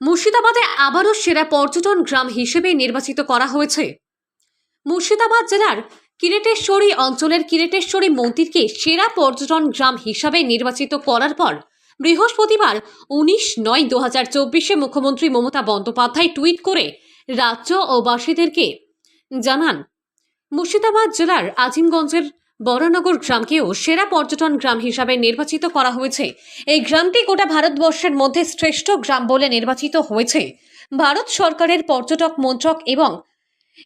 মুর্শিদাবাদে আবারও সেরা পর্যটন গ্রাম হিসেবে নির্বাচিত করা হয়েছে। মুর্শিদাবাদ জেলার কিরেটেশ্বরী অঞ্চলের কিরেটেশ্বরী মন্দিরকে সেরা পর্যটন গ্রাম হিসাবে নির্বাচিত করার পর বৃহস্পতিবার উনিশ নয় দু হাজার চব্বিশে মুখ্যমন্ত্রী মমতা বন্দ্যোপাধ্যায় টুইট করে রাজ্য ও বাসীদেরকে জানান, মুর্শিদাবাদ জেলার আজিমগঞ্জের বরানগর গ্রামকেও সেরা পর্যটন গ্রাম হিসাবে নির্বাচিত করা হয়েছে। এই গ্রামটি গোটা ভারতবর্ষের মধ্যে শ্রেষ্ঠ গ্রাম বলে নির্বাচিত হয়েছে। ভারত সরকারের পর্যটক মন্ত্রক এবং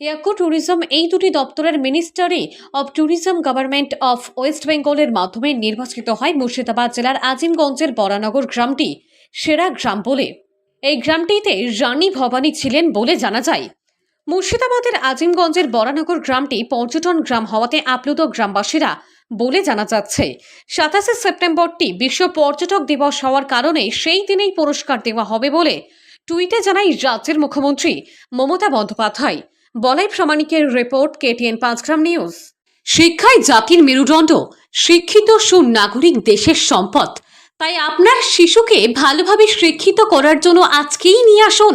ইয়াকো ট্যুরিজম এই দুটি দপ্তরের ministry of tourism government of West বেঙ্গলের মাধ্যমে নির্বাচিত হয় মুর্শিদাবাদ জেলার আজিমগঞ্জের বরানগর গ্রামটি, সেরা গ্রাম বলে। এই গ্রামটিতে রানী ভবানী ছিলেন বলে জানা যায়। মুর্শিদাবাদের আজিমগঞ্জের বরানগর গ্রামটি পর্যটন গ্রাম হওয়াতে আপ্লুত গ্রামবাসীরা বলে জানা যাচ্ছে, সাতাশে সেপ্টেম্বরটি বিশ্ব পর্যটক দিবস হওয়ার কারণে সেই দিনেই পুরস্কার দেওয়া হবে বলে টুইটে জানাই রাজ্যের মুখ্যমন্ত্রী মমতা বন্দ্যোপাধ্যায়। বলাই প্রামাণিকের রিপোর্ট কেটিএন পাঁচগ্রাম নিউজ। শিক্ষায় জাতির মেরুদণ্ড, শিক্ষিত সুনাগরিক দেশের সম্পদ। তাই আপনার শিশুকে ভালোভাবে শিক্ষিত করার জন্য আজকেই নিয়ে আসুন।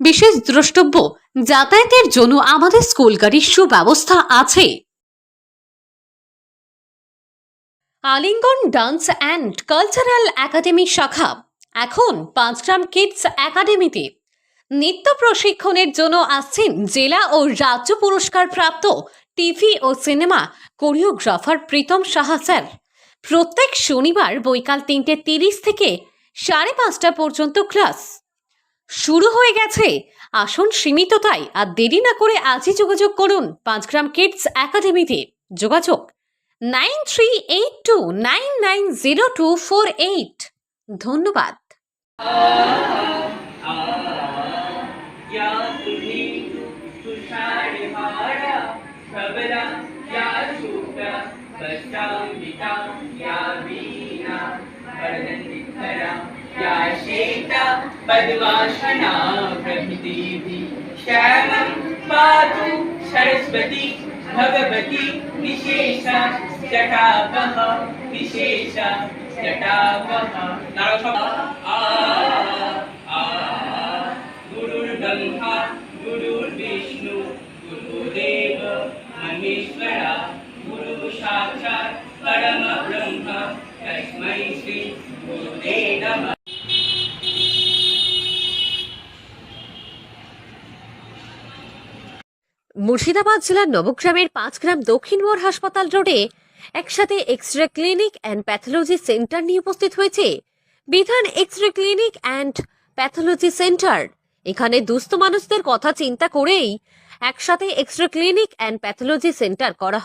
বিশেষ দ্রষ্টব্য, যাতায়াতের জন্য আমাদের স্কুল গাড়ির সুব্যবস্থা আছে। আলিঙ্গন ডান্স অ্যান্ড কালচারাল একাডেমি শাখা, এখন পাঁচগ্রাম কিডস একাডেমিতে। নৃত্য প্রশিক্ষণের জন্য আসছেন জেলা ও রাজ্য পুরস্কার প্রাপ্ত টিভি ও cinema choreographer Pritam Saha sir. প্রত্যেক শনিবার বৈকাল তিনটে তিরিশ থেকে সাড়ে পাঁচটা পর্যন্ত ক্লাস। শুরু হয়ে গেছে আসন সীমিত তাই আর দেরি না করে আজই যোগাযোগ করুন পাঁচগ্রাম কিডস একাডেমিতে যোগাযোগ nine three eight two nine nine zero two four eight ধন্যবাদ या तुम्ही तुषारी हारा सबला या शूटा कष्टांबिका या वीणा पद्मासना प्रभृतिभिः श्यामं पातु सरस्वती, भगवती विशेषा जटापः आ आ गुरुर्ब्रह्मा, गुरुर्विष्णु, गुरुदेव, महेश्वरा गुरु साक्षात् परमब्रह्म। तस्मै श्री মুর্শিদাবাদ জেলার নবগ্রামের পাঁচগ্রাম দক্ষিণ মোড় হাসপাতাল রোডে একসাথে X ray clinic and pathology centre নিয়ে উপস্থিত হয়েছে। বিধান X ray clinic and pathology centre. এখানে দুস্থ মানুষদের কথা চিন্তা করেই একসাথে X ray clinic and pathology centre করা হয়।